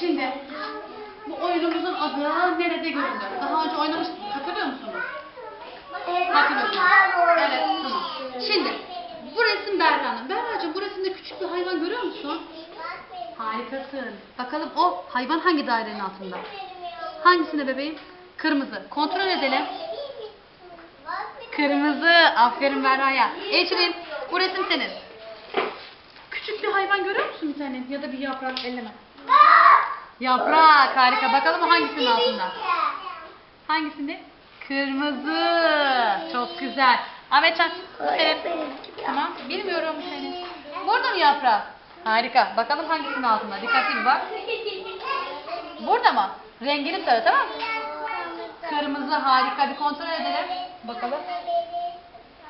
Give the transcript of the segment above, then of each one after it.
Şimdi bu oyunumuzun adı nerede göründü? Daha önce oynamıştık. Hatırlıyor musunuz? Hatırlıyorsunuz. Evet, tamam. Şimdi bu resim Berra'nın. Berra'cığım bu resimde küçük bir hayvan görüyor musun? Harikasın. Bakalım o hayvan hangi dairenin altında? Hangisinde bebeğim? Kırmızı. Kontrol edelim. Kırmızı. Aferin Berra'ya. Ecrin bu resim senin. Küçük bir hayvan görüyor musun bir tane? Ya da bir yaprak elleme. Yaprak harika. Bakalım hangisinin altında? Hangisinde? Kırmızı. Çok güzel. Ahmetcan bu senin. Tamam. Bilmiyorum senin. Burada mı yaprak? Harika. Bakalım hangisinin altında? Dikkatli bir bak. Burada mı? Rengini söyle tamam mı? Kırmızı harika. Bir kontrol edelim. Bakalım.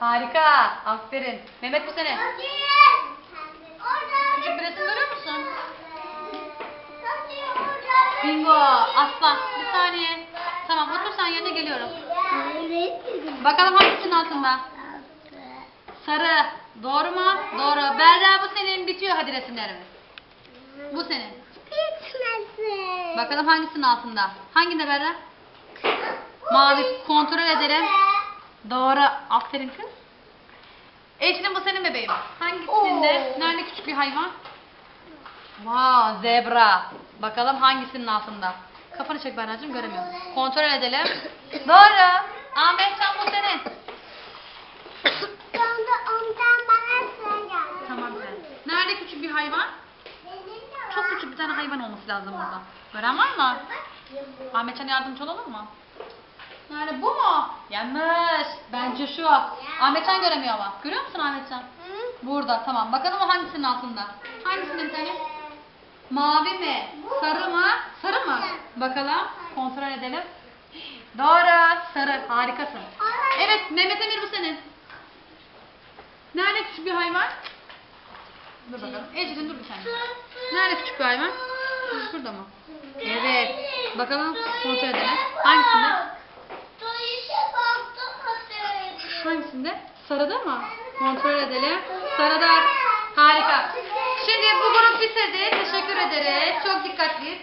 Harika. Aferin. Mehmet bu senin. Küçük bir resim görüyor Bingo. Aslan. Bir saniye. Tamam otur sen yerine geliyorum. Bakalım hangisinin altında? Sarı. Doğru mu? Doğru. Berra bu senin. Bitiyor hadi resimlerimiz. Bu senin. Bakalım hangisinin altında? Hanginde Berra? Mavi. Kontrol edelim. Doğru. Aferin kız. Ecrin bu senin bebeğim. Hangisinde? Oo. Nerede küçük bir hayvan? Wow, zebra. Bakalım hangisinin altında? Kafanı çek Berra'cığım göremiyorum. Kontrol edelim. Doğru. Ahmetcan bu senin. Tamam sen. Nerede küçük bir hayvan? Çok küçük bir tane hayvan olması lazım burada. Gören var mı? Ahmetcan yardımcı olalım mı? Nerede bu mu? Yanlış. Bence şu. Ahmetcan göremiyor ama. Görüyor musun Ahmetcan? Burada tamam. Bakalım o hangisinin altında? Hangisinin tane? Mavi mi? Sarı mı? Sarı mı? Bakalım. Kontrol edelim. Doğru. Sarı. Harikasın. Evet Mehmet Emir bu senin. Nerede küçük bir hayvan? Dur bakalım. Ecrin dur bir saniye. Nerede küçük bir hayvan? Şurada mı? Evet. Bakalım kontrol edelim. Hangisinde? Hangisinde? Sarıda mı? Kontrol edelim. Sarıda. Ederiz. Çok dikkatliyiz.